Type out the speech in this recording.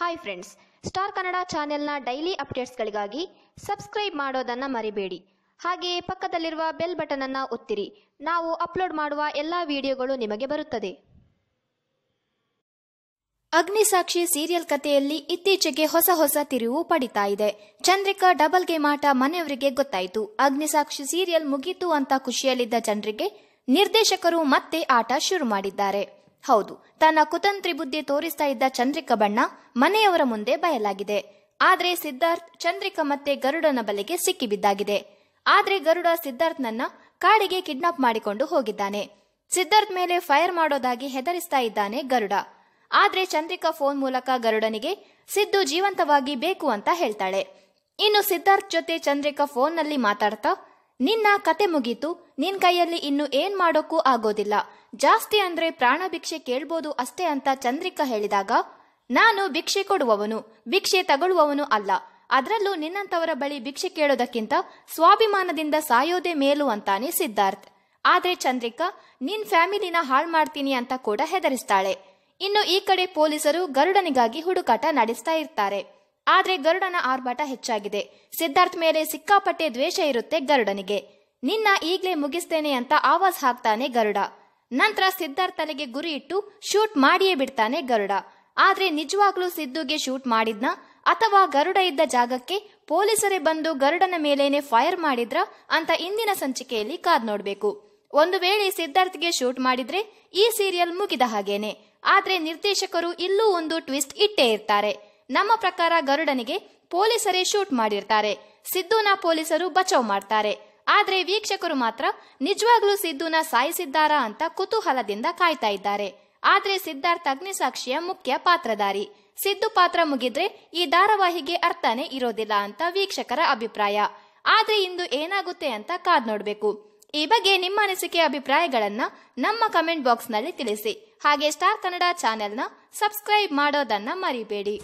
Hi friends star Kannada ಚಾನೆಲ್ನ daily ಅಪ್ಡೇಟ್ಸ್ಗಳಿಗಾಗಿ subscribe ಮಾಡೋದನ್ನು ಮರಿಬೇಡಿ. ಹಾಗೆಯೇ ಪಕ್ಕದಲ್ಲಿರುವ ಬೆಲ್ ಬಟನ್ ಅನ್ನು ಒತ್ತಿರಿ. ನಾವು ಅಪ್ಲೋಡ್ ಮಾಡುವ ಎಲ್ಲ ವಿಡಿಯೋಗಳು ನಿಮಗೆ ಬರುತ್ತದೆ. ಅಗ್ನಿಸಾಕ್ಷಿ ಸೀರಿಯಲ್ ಕಥೆಯಲ್ಲಿ ಇತ್ತೀಚೆಗೆ ಹೊಸ ಹೊಸ ತಿರುವು ಪಡಿತಾ ಇದೆ. ಚಂದ್ರಿಕಾ ಡಬಲ್ ಗೇಮ್ ಆಟ ಮನೆಯವರಿಗೆ ಗೊತ್ತಾಯಿತು. ಅಗ್ನಿಸಾಕ್ಷಿ ಸೀರಿಯಲ್ ಮುಗೀತು ಅಂತ ಖುಷಿಯಲ್ಲಿದ್ದ ಜನರಿಗೆ ನಿರ್ದೇಶಕರು ಮತ್ತೆ ಆಟ ಶುರು ಮಾಡಿದ್ದಾರೆ. ಹೌದು, ತನ್ನ ಕುತಂತ್ರಿ ಬುದ್ಧಿ ತೋರಿಸ್ತಾ ಇದ್ದ ಚಂದ್ರಿಕ ಬಣ್ಣ ಮನೆಯವರ ಮುಂದೆ ಬಯಲಾಗಿದೆ. ಆದ್ರೆ ಸಿದ್ಧಾರ್ಥ್ ಚಂದ್ರಿಕ ಮತ್ತೆ ಗರುಡನ ಬಲೆಗೆ ಸಿಕ್ಕಿಬಿದ್ದಾಗಿದೆ ಆದ್ರೆ ಗರುಡ ಸಿದ್ಧಾರ್ಥ್ನನ್ನ ಕಾಡಿಗೆ ಕಿಡ್ನಾಪ್ ಮಾಡಿಕೊಂಡು ಹೋಗಿದ್ದಾನೆ. ಸಿದ್ಧಾರ್ಥ್ ಮೇಲೆ ಫೈರ್ ಮಾಡೋದಾಗಿ ಹೆದರಿಸ್ತಾ ಇದ್ದಾನೆ ಗರುಡ. ಆದ್ರೆ ಚಂದ್ರಿಕಾ ಫೋನ್ ಮೂಲಕ ಗರುಡನಿಗೆ ಸಿದ್ದು ಜೀವಂತವಾಗಿ ಬೇಕು ಅಂತ ಹೇಳ್ತಾಳೆ. ಇನ್ನು ಸಿದ್ಧಾರ್ಥ್ ಜೊತೆ ಚಂದ್ರಿಕಾ ಫೋನ್ನಲ್ಲಿ ಮಾತಾಡ್ತಾ, ನಿನ್ನ ಕತೆ ಮುಗೀತು. ನಿನ್ ಕೈಯಲ್ಲಿ ಇನ್ನು ಏನ್ ಮಾಡೋಕ್ಕೂ ಆಗೋದಿಲ್ಲ. ಜಾಸ್ತಿ ಅಂದ್ರೆ ಪ್ರಾಣ ಭಿಕ್ಷೆ ಕೇಳ್ಬೋದು ಅಷ್ಟೇ ಅಂತ ಚಂದ್ರಿಕಾ ಹೇಳಿದಾಗ, ನಾನು ಭಿಕ್ಷೆ ಕೊಡುವವನು, ಭಿಕ್ಷೆ ತಗೊಳ್ಳುವವನು ಅಲ್ಲ. ಅದರಲ್ಲೂ ನಿನ್ನಂತವರ ಬಳಿ ಭಿಕ್ಷೆ ಕೇಳೋದಕ್ಕಿಂತ ಸ್ವಾಭಿಮಾನದಿಂದ ಸಾಯೋದೇ ಮೇಲು ಅಂತಾನೆ ಸಿದ್ಧಾರ್ಥ್. ಆದ್ರೆ ಚಂದ್ರಿಕಾ, ನಿನ್ ಫ್ಯಾಮಿಲಿನ ಹಾಳ್ ಮಾಡ್ತೀನಿ ಅಂತ ಕೂಡ ಹೆದರಿಸ್ತಾಳೆ. ಇನ್ನು ಈ ಕಡೆ ಪೊಲೀಸರು ಗರುಡನಿಗಾಗಿ ಹುಡುಕಾಟ ನಡೆಸ್ತಾ ಇರ್ತಾರೆ. ಆದ್ರೆ ಗರುಡನ ಆರ್ಭಾಟ ಹೆಚ್ಚಾಗಿದೆ. ಸಿದ್ಧಾರ್ಥ್ ಮೇಲೆ ಸಿಕ್ಕಾಪಟ್ಟೆ ದ್ವೇಷ ಇರುತ್ತೆ ಗರುಡನಿಗೆ. ನಿನ್ನ ಈಗ್ಲೇ ಮುಗಿಸ್ತೇನೆ ಅಂತ ಆವಾಜ್ ಹಾಕ್ತಾನೆ ಗರುಡ. ನಂತರ ಸಿದ್ಧಾರ್ಥ್ ತಲೆಗೆ ಗುರಿ ಇಟ್ಟು ಶೂಟ್ ಮಾಡಿಯೇ ಬಿಡ್ತಾನೆ ಗರುಡ. ಆದ್ರೆ ನಿಜವಾಗ್ಲೂ ಸಿದ್ದುಗೆ ಶೂಟ್ ಮಾಡಿದ್ನ? ಅಥವಾ ಗರುಡ ಇದ್ದ ಜಾಗಕ್ಕೆ ಪೊಲೀಸರೇ ಬಂದು ಗರುಡನ ಮೇಲೇನೆ ಫೈರ್ ಮಾಡಿದ್ರ ಅಂತ ಇಂದಿನ ಸಂಚಿಕೆಯಲ್ಲಿ ಕಾದ್ ನೋಡ್ಬೇಕು. ಒಂದು ವೇಳೆ ಸಿದ್ಧಾರ್ಥ್ಗೆ ಶೂಟ್ ಮಾಡಿದ್ರೆ ಈ ಸೀರಿಯಲ್ ಮುಗಿದ ಹಾಗೇನೆ. ಆದ್ರೆ ನಿರ್ದೇಶಕರು ಇಲ್ಲೂ ಒಂದು ಟ್ವಿಸ್ಟ್ ಇಟ್ಟೇ ಇರ್ತಾರೆ. ನಮ್ಮ ಪ್ರಕಾರ ಗರುಡನಿಗೆ ಪೊಲೀಸರೇ ಶೂಟ್ ಮಾಡಿರ್ತಾರೆ. ಸಿದ್ದುನ ಪೊಲೀಸರು ಬಚಾವ್ ಮಾಡ್ತಾರೆ. ಆದ್ರೆ ವೀಕ್ಷಕರು ಮಾತ್ರ ನಿಜವಾಗ್ಲೂ ಸಿದ್ದುನ ಸಾಯಿಸಿದ್ದಾರಾ ಅಂತ ಕುತೂಹಲದಿಂದ ಕಾಯ್ತಾ ಇದ್ದಾರೆ. ಆದ್ರೆ ಸಿದ್ಧಾರ್ಥ ಅಗ್ನಿಸಾಕ್ಷಿಯ ಮುಖ್ಯ ಪಾತ್ರಧಾರಿ. ಸಿದ್ದು ಪಾತ್ರ ಮುಗಿದ್ರೆ ಈ ಧಾರಾವಾಹಿಗೆ ಅರ್ಥನೇ ಇರೋದಿಲ್ಲ ಅಂತ ವೀಕ್ಷಕರ ಅಭಿಪ್ರಾಯ. ಆದ್ರೆ ಇಂದು ಏನಾಗುತ್ತೆ ಅಂತ ಕಾದ್ ನೋಡ್ಬೇಕು. ಈ ಬಗ್ಗೆ ನಿಮ್ಮ ಅನಿಸಿಕೆ ಅಭಿಪ್ರಾಯಗಳನ್ನ ನಮ್ಮ ಕಮೆಂಟ್ ಬಾಕ್ಸ್ನಲ್ಲಿ ತಿಳಿಸಿ. ಹಾಗೆ ಸ್ಟಾರ್ ಕನ್ನಡ ಚಾನೆಲ್ನ ಸಬ್ಸ್ಕ್ರೈಬ್ ಮಾಡೋದನ್ನ ಮರಿಬೇಡಿ.